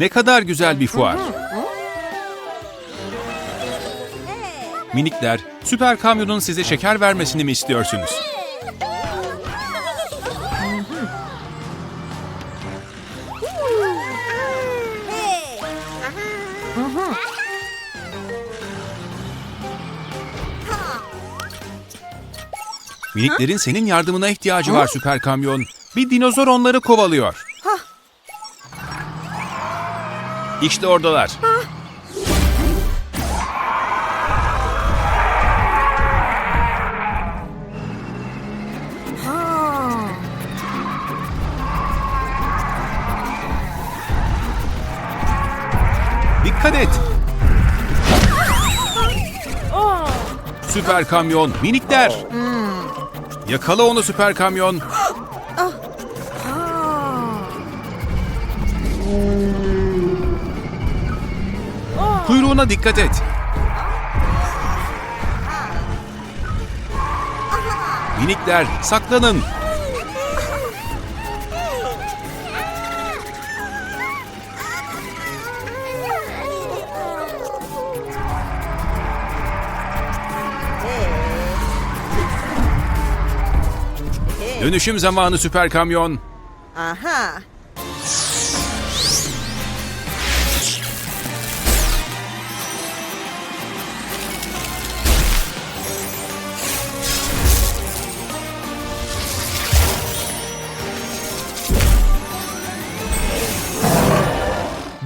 Ne kadar güzel bir fuar. Minikler, süper kamyonun size şeker vermesini mi istiyorsunuz? Miniklerin senin yardımına ihtiyacı var süper kamyon. Bir dinozor onları kovalıyor. İşte oradalar. Dikkat et. Süper kamyon, minikler. Yakala onu süper kamyon. Kuyruğuna dikkat et. Minikler saklanın. Dönüşüm zamanı süper kamyon. Aha.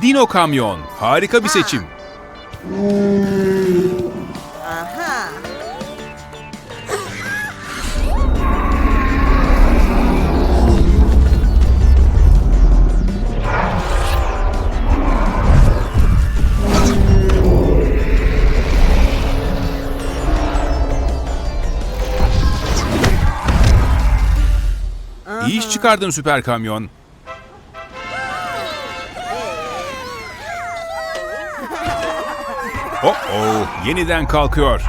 Dino kamyon. Harika bir seçim. Aha. İyi iş çıkardın süper kamyon. Oh oh, yeniden kalkıyor.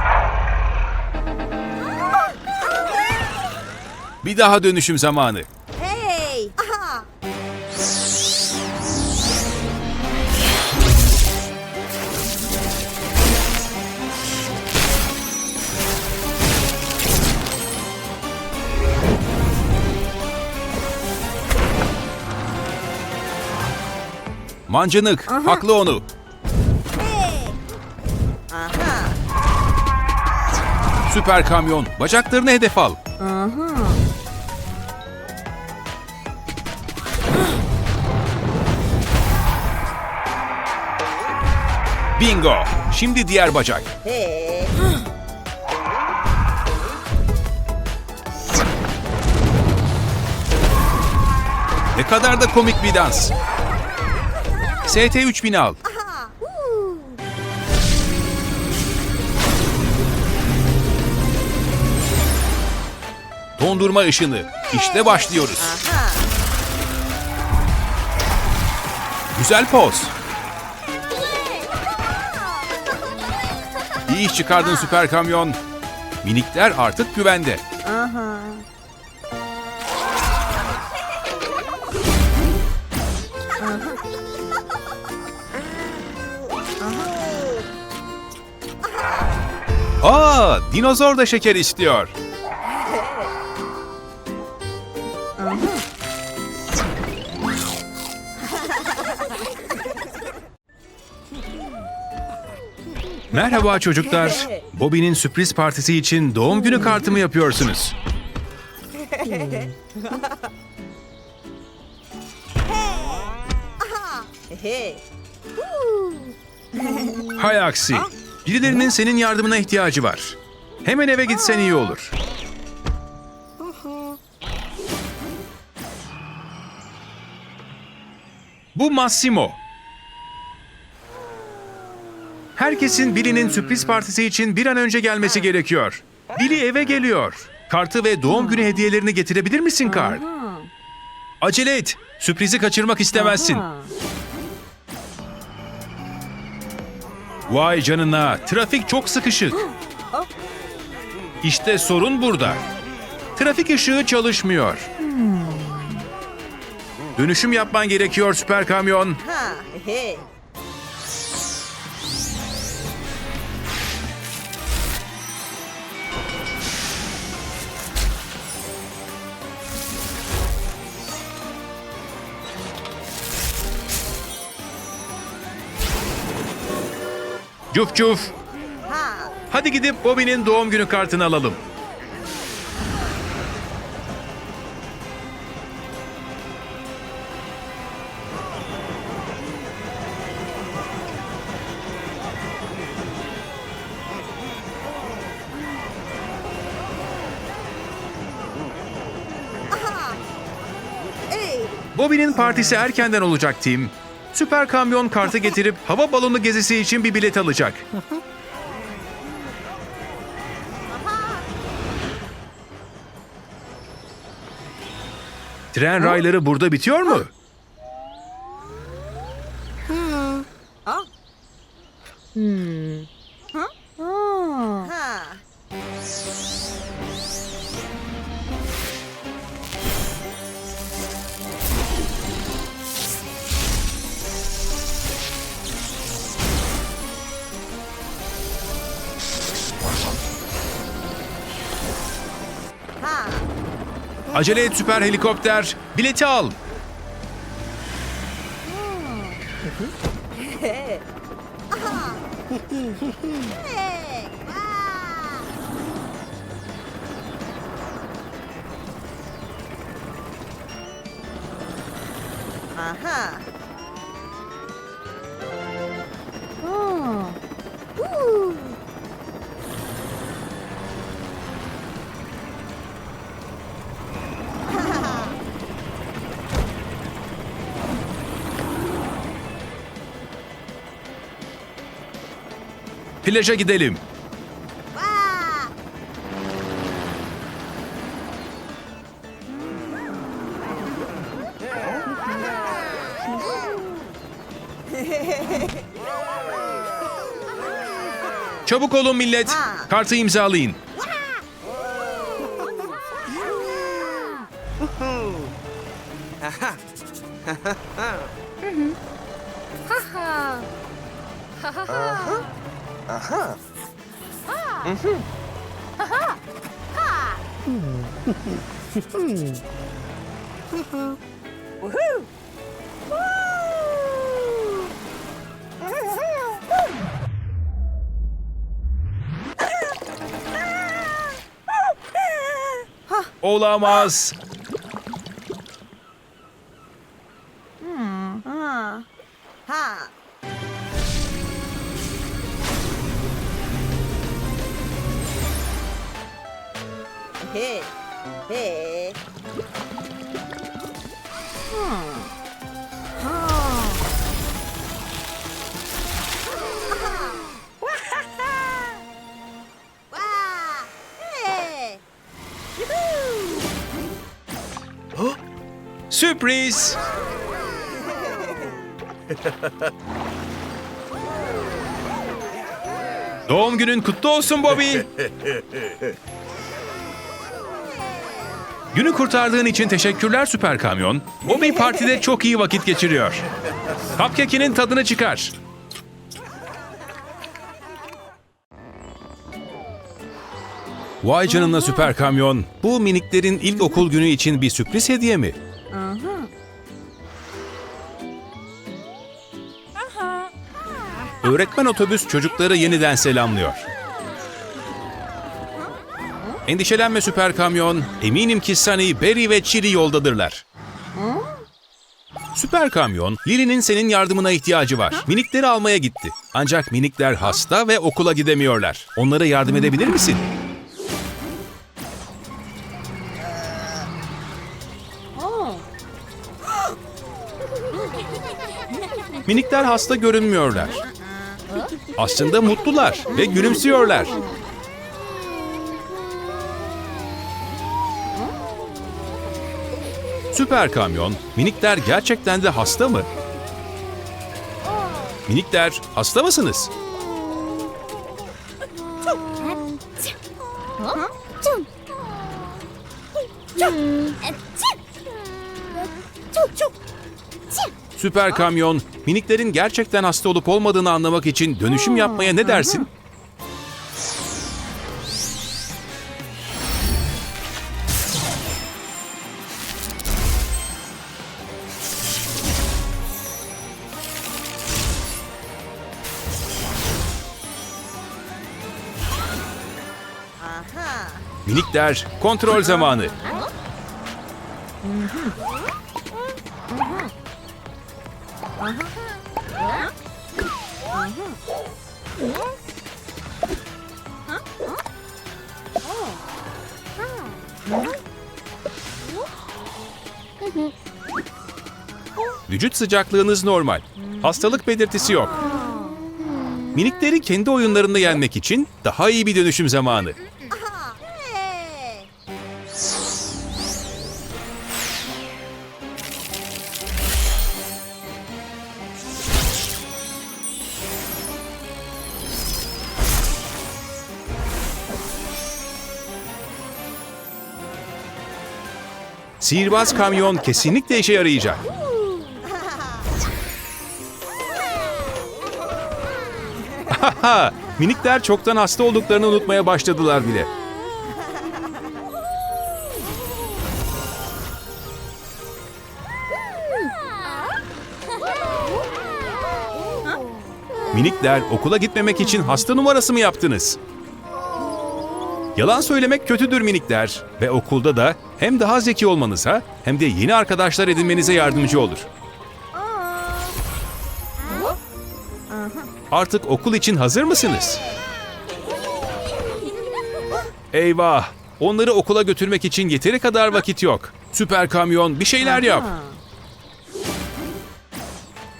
Bir daha dönüşüm zamanı. Hey. Aha. Mancınık, haklı onu. Süper kamyon, bacaklarını hedef al. Bingo! Şimdi diğer bacak. Hey. Ne kadar da komik bir dans. ST3000 al. Dondurma ışını. İşte başlıyoruz. Aha. Güzel poz. İyi iş çıkardın süper kamyon. Minikler artık güvende. Aha. Aa, dinozor da şeker istiyor. Merhaba çocuklar. Bobby'nin sürpriz partisi için doğum günü kartımı yapıyorsunuz. Hay aksi. Birilerinin senin yardımına ihtiyacı var. Hemen eve gitsen iyi olur. Bu Massimo. Herkesin Billy'nin sürpriz partisi için bir an önce gelmesi gerekiyor. Billy eve geliyor. Kartı ve doğum günü hediyelerini getirebilir misin Karl? Acele et. Sürprizi kaçırmak istemezsin. Vay canına, trafik çok sıkışık. İşte sorun burada. Trafik ışığı çalışmıyor. Dönüşüm yapman gerekiyor süper kamyon. Cuf cuf. Ha. Hadi gidip Bobby'nin doğum günü kartını alalım. Bobby'nin partisi erkenden olacak Tim. Süper kamyon kartı getirip hava balonu gezisi için bir bilet alacak. Tren rayları burada bitiyor mu? Ha. Acele et süper helikopter. Bileti al. Aha. Plaja gidelim. Çabuk olun millet. Kartı imzalayın. Olamaz. Sürpriz. Doğum günün kutlu olsun Bobby. Günü kurtardığın için teşekkürler Süper Kamyon. Bobby partide çok iyi vakit geçiriyor. Cupcake'inin tadını çıkar. Vay canına Süper Kamyon. Bu miniklerin ilk okul günü için bir sürpriz hediye mi? Öğretmen otobüs çocukları yeniden selamlıyor. Endişelenme süper kamyon. Eminim ki Sunny, Barry ve Chiri yoldadırlar. Süper kamyon, Lily'nin senin yardımına ihtiyacı var. Minikleri almaya gitti. Ancak minikler hasta ve okula gidemiyorlar. Onlara yardım edebilir misin? Minikler hasta görünmüyorlar. Aslında mutlular ve gülümsüyorlar. Süper kamyon, minikler gerçekten de hasta mı? Minikler, hasta mısınız? Süper kamyon, miniklerin gerçekten hasta olup olmadığını anlamak için dönüşüm yapmaya ne dersin? Minikler, kontrol zamanı. Vücut sıcaklığınız normal. Hastalık belirtisi yok. Minikleri kendi oyunlarında yenmek için daha iyi bir dönüşüm zamanı. Sihirbaz kamyon kesinlikle işe yarayacak. Minikler çoktan hasta olduklarını unutmaya başladılar bile. Minikler okula gitmemek için hasta numarası mı yaptınız? Yalan söylemek kötüdür minikler ve okulda da hem daha zeki olmanıza hem de yeni arkadaşlar edinmenize yardımcı olur. Artık okul için hazır mısınız? Eyvah! Onları okula götürmek için yeteri kadar vakit yok. Süper kamyon bir şeyler yap.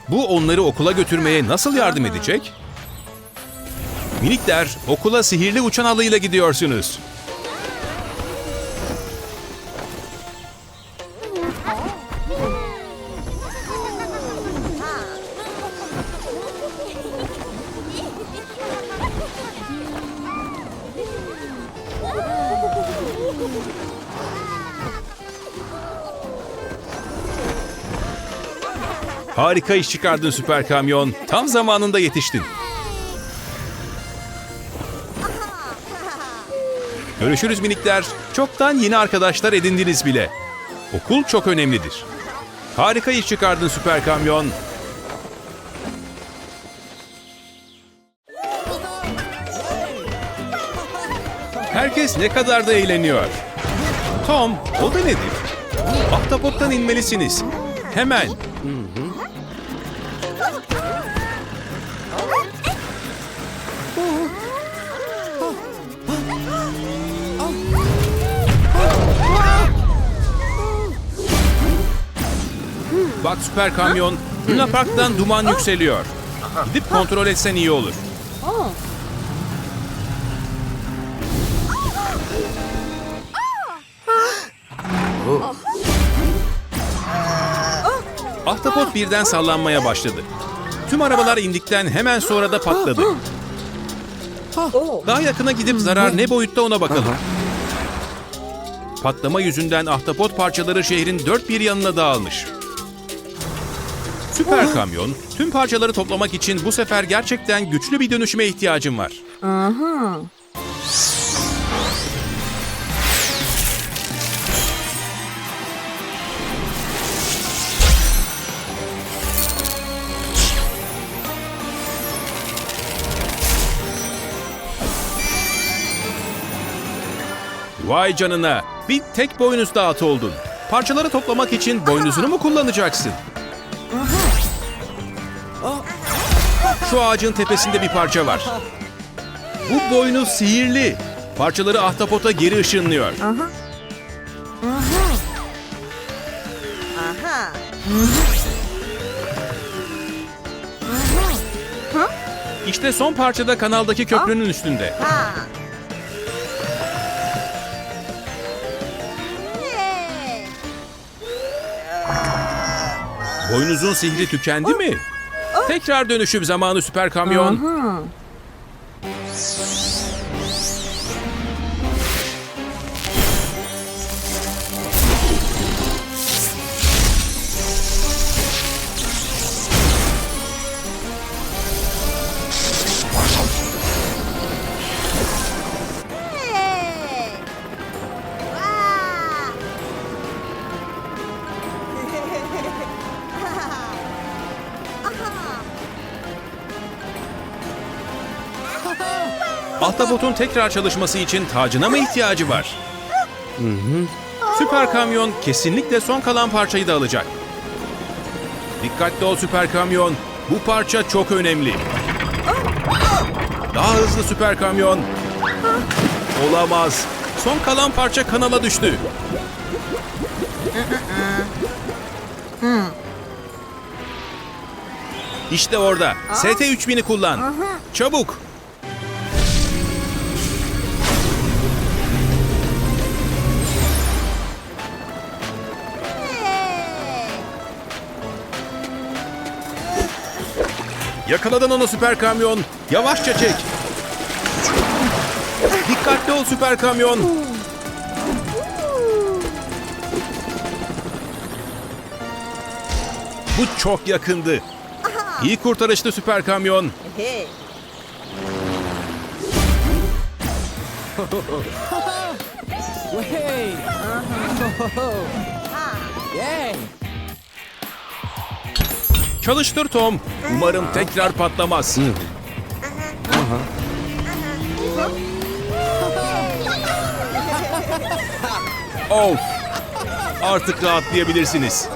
Bu onları okula götürmeye nasıl yardım edecek? Minikler okula sihirli uçan halıyla gidiyorsunuz. Harika iş çıkardın süper kamyon. Tam zamanında yetiştin. Görüşürüz minikler. Çoktan yeni arkadaşlar edindiniz bile. Okul çok önemlidir. Harika iş çıkardın süper kamyon. Herkes ne kadar da eğleniyor. Tom, o da nedir? Ahtapottan inmelisiniz. Hemen. Bak süper kamyon, Luna Park'tan duman yükseliyor. Gidip kontrol etsen iyi olur. Ahtapot birden sallanmaya başladı. Tüm arabalar indikten hemen sonra da patladı. Daha yakına gidip zarar ne boyutta ona bakalım. Patlama yüzünden ahtapot parçaları şehrin dört bir yanına dağılmış. Süper kamyon, tüm parçaları toplamak için bu sefer gerçekten güçlü bir dönüşüme ihtiyacım var. Aha. Vay canına, bir tek boynuzlu at oldun. Parçaları toplamak için boynuzunu mu kullanacaksın? Şu ağacın tepesinde bir parça var. Bu boynuz sihirli. Parçaları ahtapota geri ışınlıyor. Aha. İşte son parçada kanaldaki köprünün üstünde. Ha. Boynuzun sihri tükendi mi? Tekrar dönüşüm zamanı süper kamyon. Aha. Ahtapotun tekrar çalışması için tacına mı ihtiyacı var? Süper kamyon kesinlikle son kalan parçayı da alacak. Dikkatli ol süper kamyon. Bu parça çok önemli. Daha hızlı süper kamyon. Olamaz. Son kalan parça kanala düştü. İşte orada. ST3000'i kullan. Çabuk. Yakaladın onu süper kamyon. Yavaşça çek. Dikkatli ol süper kamyon. Bu çok yakındı. İyi kurtarıştı süper kamyon. Hey. Çalıştır Tom. Umarım tekrar patlamaz. Of. Artık rahatlayabilirsiniz.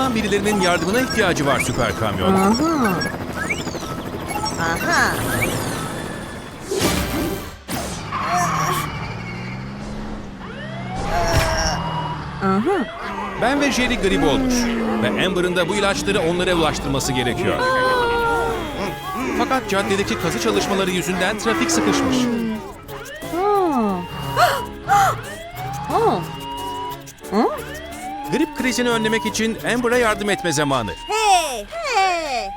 Anlaşılan birilerinin yardımına ihtiyacı var süper kamyon. Aha. Ben ve Jerry grip olmuş. Ve Amber'ın da bu ilaçları onlara ulaştırması gerekiyor. Fakat caddedeki kazı çalışmaları yüzünden trafik sıkışmış. Krizini önlemek için Amber'a yardım etme zamanı. Hey. Hey.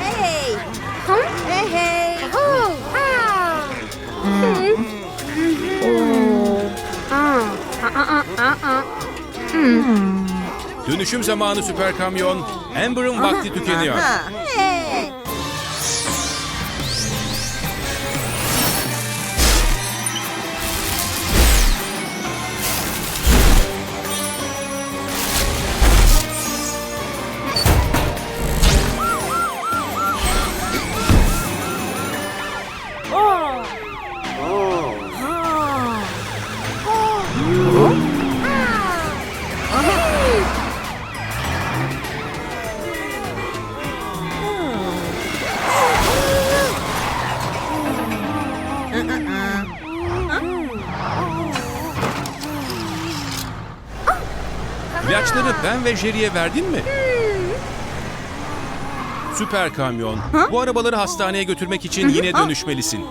Hey. Hey hey. Dönüşüm zamanı süper kamyon. Amber'ın vakti tükeniyor. Hey. İlaçları ben ve Jerry'e verdin mi? Süper kamyon. Bu arabaları hastaneye götürmek için yine dönüşmelisin.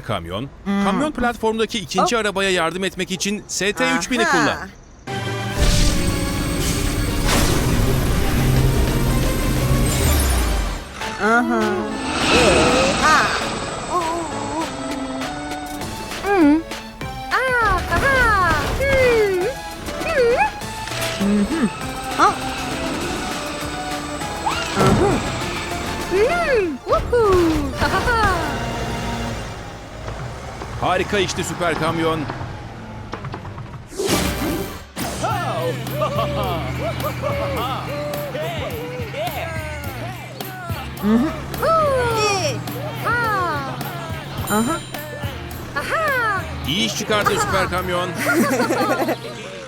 Süper kamyon, kamyon platformdaki ikinci arabaya yardım etmek için ST3000'i Aha. kullan. Aha. Hey. Ha. Ha. Harika işte süper kamyon. Aha. İyi iş çıkardı süper kamyon.